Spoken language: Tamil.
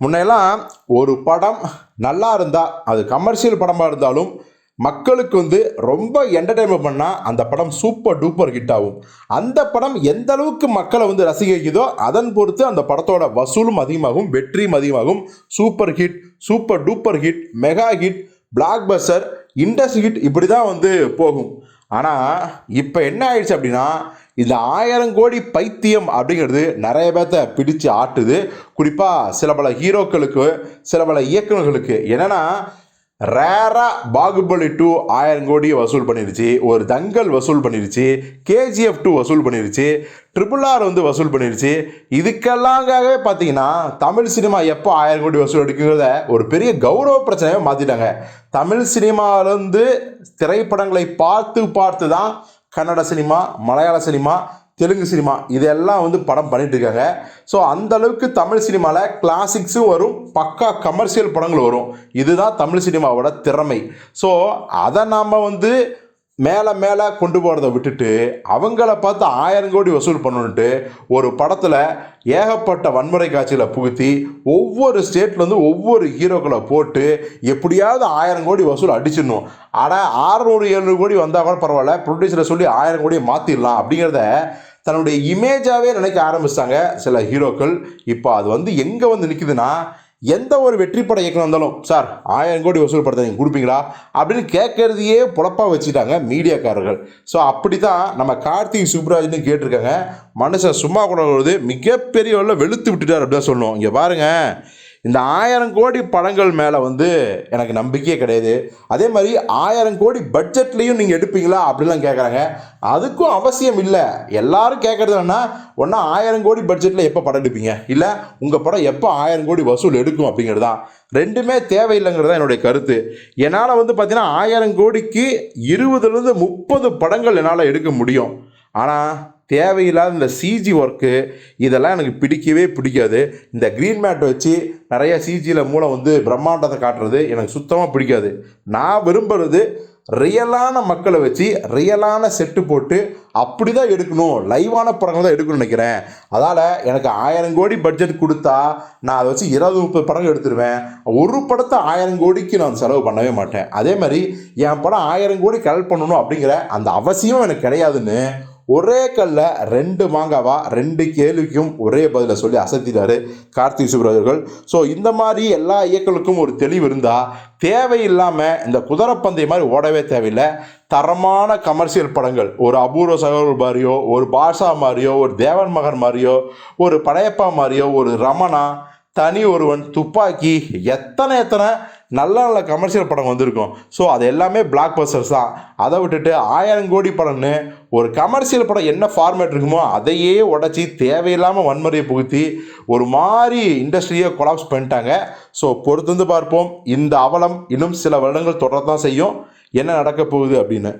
முன்னையெல்லாம் ஒரு படம் நல்லா இருந்தால் அது கமர்ஷியல் படமாக இருந்தாலும் மக்களுக்கு வந்து ரொம்ப என்டர்டைன்மெண்ட் பண்ணால் அந்த படம் சூப்பர் டூப்பர் ஹிட் ஆகும். அந்த படம் எந்த அளவுக்கு மக்களை வந்து ரசிக்கிறதோ அதன் பொறுத்து அந்த படத்தோட வசூலும் அதிகமாகும் வெற்றியும் அதிகமாகும். Super hit super duper hit mega hit blockbuster industry hit இப்படி தான் வந்து போகும். ஆனால் இப்போ என்ன ஆயிடுச்சு அப்படின்னா இந்த ஆயிரம் கோடி பைத்தியம் அப்படிங்கிறது நிறைய பேர்த்த பிடிச்சு ஆட்டுது. குறிப்பாக சில பல ஹீரோக்களுக்கு சில பல இயக்குநர்களுக்கு. என்னென்னா ரேராக பாகுபலி டூ ஆயிரம் கோடி வசூல் பண்ணிருச்சு ஒரு தங்கல் வசூல் பண்ணிருச்சு கேஜிஎஃப் டூ வசூல் பண்ணிருச்சு ட்ரிபிள் ஆர் வந்து வசூல் பண்ணிருச்சு. இதுக்கெல்லாம்காகவே பார்த்தீங்கன்னா தமிழ் சினிமா எப்போ ஆயிரம் கோடி வசூல் எடுக்குங்கிறத ஒரு பெரிய கௌரவ பிரச்சனையாக மாற்றிட்டாங்க தமிழ் சினிமாவிலேருந்து திரைப்படங்களை பார்த்து பார்த்து தான் Kannada cinema Malayalam cinema Telugu cinema. இதெல்லாம் வந்து படம் பண்ணிட்டு இருக்காங்க ஸோ அந்த அளவுக்கு தமிழ் சினிமாவில் கிளாசிக்ஸும் வரும். பக்கா கமர்ஷியல் படங்கள் வரும். இதுதான் தமிழ் சினிமாவோட திறமை. ஸோ அதை நாம் வந்து மேலே மேலே கொண்டு போகிறத விட்டுட்டு அவங்கள பார்த்து ஆயிரம் கோடி வசூல் பண்ணணுன்ட்டு ஒரு படத்தில் ஏகப்பட்ட வன்முறை காட்சிகளை புகுத்தி ஒவ்வொரு ஸ்டேட்லேருந்து ஒவ்வொரு ஹீரோக்களை போட்டு எப்படியாவது ஆயிரம் கோடி வசூல் அடிச்சிடணும். ஆனால் ஆறுநூறு எழுநூறு கோடி வந்தால் கூட பரவாயில்ல. ப்ரொடியூசரை சொல்லி ஆயிரம் கோடியை மாற்றிடலாம் அப்படிங்கிறத தன்னுடைய இமேஜாகவே நினைக்க ஆரம்பிச்சாங்க சில ஹீரோக்கள். இப்போ அது வந்து எங்கே வந்து நிற்குதுன்னா எந்த ஒரு வெற்றி பட இயக்கம் வந்தாலும் சார் ஆயிரம் கோடி வசூல் படத்தை நீங்கள் கொடுப்பீங்களா? அப்படின்னு கேட்கறதையே புழப்பாக வச்சுட்டாங்க மீடியாக்காரர்கள். ஸோ அப்படி தான் நம்ம கார்த்திக் சுப்ராஜ்னு கேட்டிருக்காங்க. மனுஷன் சும்மா கூட வருது மிகப்பெரிய அளவில் வெளுத்து விட்டுட்டார் அப்படின்னு சொல்லணும். இங்கே பாருங்கள் இந்த ஆயிரம் கோடி படங்கள் மேலே வந்து எனக்கு நம்பிக்கையே கிடையாது. அதே மாதிரி ஆயிரம் கோடி பட்ஜெட்லேயும் நீங்கள் எடுப்பீங்களா அப்படிலாம் கேட்குறாங்க அதுக்கும் அவசியம் இல்லை. எல்லாரும் கேட்குறது என்னன்னா ஒன்றா ஆயிரம் கோடி பட்ஜெட்டில் எப்போ படம் எடுப்பீங்க? இல்லை உங்கள் படம் எப்போ ஆயிரம் கோடி வசூல் எடுக்கும் அப்படிங்கிறது தான். ரெண்டுமே தேவையில்லைங்கிறது தான் என்னுடைய கருத்து. என்னால் வந்து பார்த்தீங்கன்னா ஆயிரம் கோடிக்கு இருபதுலேருந்து முப்பது படங்கள் என்னால் எடுக்க முடியும். ஆனால் தேவையில்லாத இந்த சிஜி ஒர்க்கு இதெல்லாம் எனக்கு பிடிக்கவே பிடிக்காது. இந்த க்ரீன் மேட் வச்சு நிறைய சிஜியில் மூலம் வந்து பிரம்மாண்டத்தை காட்டுறது எனக்கு சுத்தமாக பிடிக்காது. நான் விரும்புகிறது ரியலான மக்களை வச்சு ரியலான செட்டு போட்டு அப்படி தான் எடுக்கணும். லைவான படங்கள் தான் எடுக்கணும்னு நினைக்கிறேன். அதால் எனக்கு ஆயிரம் கோடி பட்ஜெட் கொடுத்தா நான் அதை வச்சு இருபது முப்பது படங்கள் எடுத்துருவேன். ஒரு படத்தை ஆயிரம் கோடிக்கு நான் செலவு பண்ணவே மாட்டேன். அதே மாதிரி என் படம் ஆயிரம் கோடி கலெக்ட் பண்ணணும் அப்படிங்கிற அந்த அவசியம் எனக்கு கிடையாதுன்னு ஒரே கல்ல ரெண்டு மாங்காவா ரெண்டு கேள்விக்கும் ஒரே பதிலை சொல்லி அசத்திட்டாரு கார்த்திக் சுப்ராஜ் அவர்கள். ஸோ இந்த மாதிரி எல்லா இயக்கங்களுக்கும் ஒரு தெளிவு இருந்தால் தேவையில்லாமல் இந்த குதிரைப்பந்தய மாதிரி ஓடவே தேவையில்லை. தரமான கமர்ஷியல் படங்கள். ஒரு அபூர்வ சகோதரர் மாதிரியோ ஒரு பாஷா மாதிரியோ ஒரு தேவன் மகன் மாதிரியோ ஒரு படையப்பா மாதிரியோ ஒரு ரமணா தனி ஒருவன் துப்பாக்கி எத்தனை எத்தனை நல்ல நல்ல கமர்ஷியல் படம் வந்திருக்கும். ஸோ அது எல்லாமே பிளாக் பஸ்டர்ஸ் தான். அதை விட்டுட்டு ஆயிரம் கோடி படம்னு ஒரு கமர்ஷியல் படம் என்ன ஃபார்மேட் இருக்குமோ அதையே உடச்சி தேவையில்லாமல் வன்முறையை புகுத்தி ஒரு மாதிரி இண்டஸ்ட்ரியை கொலாப்ஸ் பண்ணிட்டாங்க. ஸோ பொறுத்து வந்து பார்ப்போம். இந்த அவலம் இன்னும் சில வருடங்கள் தொடரத்தான் செய்யும். என்ன நடக்க போகுது அப்படின்னு.